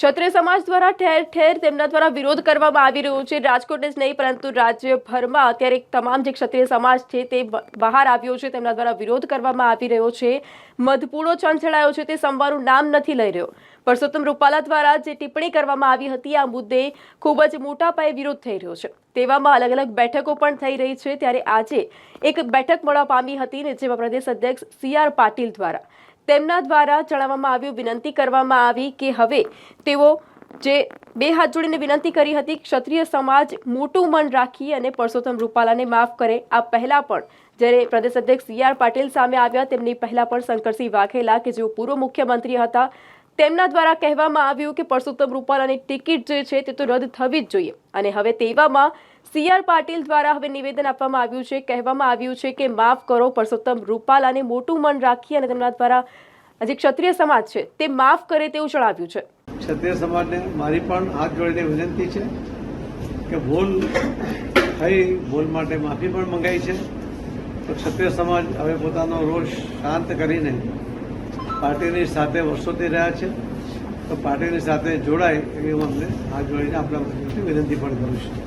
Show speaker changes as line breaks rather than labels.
ક્ષત્રિય સમાજ દ્વારા ઠેર ઠેર તેમના દ્વારા વિરોધ કરવામાં આવી રહ્યો છે. રાજકોટ જ નહીં, પરંતુ રાજ્યભરમાં અત્યારે તમામ જે ક્ષત્રિય સમાજ છે તે બહાર આવ્યો છે. તેમના દ્વારા વિરોધ કરવામાં આવી રહ્યો છે. મધપૂડો છંછેડાયો છે. તે સંવાનું નામ નથી લઈ રહ્યો. પરસોત્તમ રૂપાલા દ્વારા જે ટિપ્પણી કરવામાં આવી હતી, આ મુદ્દે ખૂબ જ મોટા પાયે વિરોધ થઈ રહ્યો છે. તેવામાં અલગ અલગ બેઠકો પણ થઈ રહી છે. ત્યારે આજે એક બેઠક મળવા પામી હતી ને જેમાં પ્રદેશ અધ્યક્ષ સી આર પાટીલ દ્વારા. તેમના દ્વારા જણાવવામાં આવ્યું, વિનંતી કરવામાં આવી કે હવે તેઓ જે બે હાથ જોડીને વિનંતી કરી હતી, ક્ષત્રિય સમાજ મોટું મન રાખી અને પરસોત્તમ રૂપાલાને માફ કરે. આ પહેલાં પણ જ્યારે પ્રદેશ અધ્યક્ષ સી આર પાટીલ સામે આવ્યા, તેમની પહેલાં પણ શંકરસિંહ વાઘેલા, કે જેઓ પૂર્વ મુખ્યમંત્રી હતા તેમના દ્વારા કહેવામાં આવ્યું કે પરસોત્તમ રૂપાલાની ટિકિટ જે છે તે તો રદ થવી જ જોઈએ. અને હવે તેવામાં સી આર પાટીલ દ્વારા હવે નિવેદન આપવામાં આવ્યું છે. કહેવામાં આવ્યું છે કે માફ કરો, પરસોત્તમ રૂપાલાને મોટું મન રાખી અને તેમના દ્વારા જે ક્ષત્રિય સમાજ છે તે માફ કરે તેવું જણાવ્યું છે.
ક્ષત્રિય સમાજને મારી પણ હાથ જોડીને વિનંતી છે કે ભૂલ થઈ, ભૂલ માટે માફી પણ મંગાઈ છે. તો ક્ષત્રિય સમાજ હવે પોતાનો રોષ શાંત કરીને પાર્ટીની સાથે વર્ષોથી રહ્યા છે. તો પાર્ટીની સાથે જોડાય એવી હું અમને હાથ જોડીને આપણા વિનંતી પણ કરું છું.